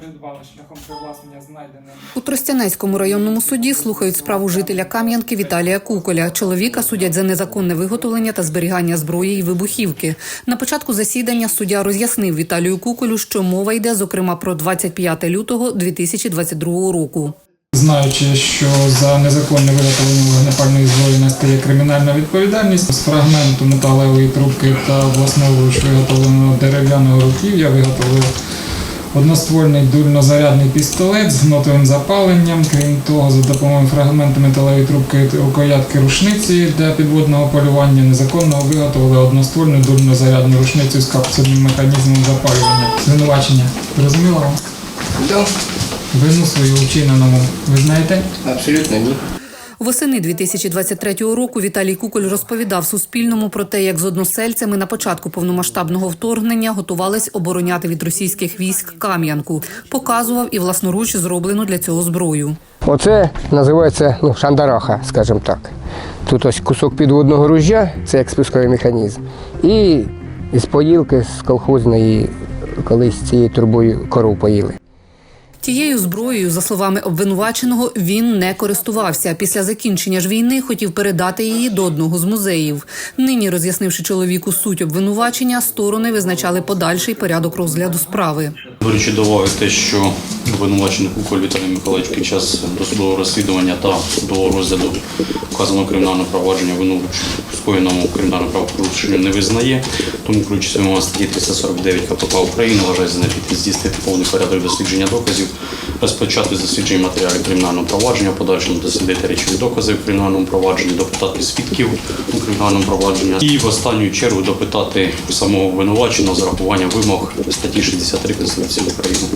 придбали шляхом привласнення знайденим У Тростянецькому районному суді слухають справу жителя Кам'янки Віталія Куколя. Чоловіка судять за незаконне виготовлення та зберігання зброї і вибухівки. На початку засідання суддя роз'яснив Віталію Куколю, що мова йде зокрема про 25 лютого 2022 року. Знаючи, що за незаконне виготовлення вогнепальної зброї настає кримінальна відповідальність з фрагменту металевої трубки та власноруч виготовленого дерев'яного руків'я виготовив одноствольний дульнозарядний пістолет з гнотовим запаленням. Крім того, за допомогою фрагменту металевої трубки рукоятки рушниці для підводного полювання незаконно виготовили одноствольну дульнозарядну рушницю з капсульним механізмом запалювання. Звинувачення. Зрозуміло вам? Да, Вину свою вчиненому. Ви знаєте? абсолютно ні. Восени 2023 року Віталій Куколь розповідав Суспільному про те, як з односельцями на початку повномасштабного вторгнення готувались обороняти від російських військ Кам'янку. Показував і власноруч зроблену для цього зброю. Оце називається ну, шандараха, скажімо так. Тут ось кусок підводного ружжя, це як спусковий механізм. І із поїлки з колхозної колись цією трубою кору поїли. Тією зброєю, за словами обвинуваченого, він не користувався. Після закінчення ж війни хотів передати її до одного з музеїв. Нині, роз'яснивши чоловіку суть обвинувачення, сторони визначали подальший порядок розгляду справи. Беручи до уваги те, що обвинувачений Куколь Віталій Миколаївич під час досудового розслідування та судового розгляду вказаного кримінального провадження вину скоєному кримінальному правопорушенню не визнає, тому включити вимога статті 349 КПК України вважає за необхідне здійснити повний порядок дослідження доказів, розпочати дослідження матеріалів кримінального провадження, подальшому дослідити речові докази в кримінальному провадженні, допитати свідків у кримінальному провадженні і в останню чергу допитати самого обвинуваченого з урахуванням вимог статті 63 Конституції України.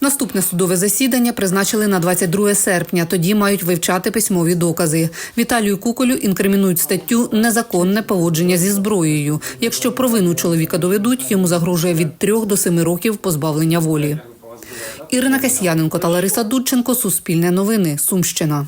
Наступне судове засідання призначили на 22 серпня. Тоді мають вивчати письмові докази. Віталію Куколю інкримінують статтю незаконне поводження зі зброєю. Якщо провину чоловіка доведуть, йому загрожує від 3 до 7 років позбавлення волі. Ірина Касьяненко та Лариса Дудченко. Суспільне новини. Сумщина.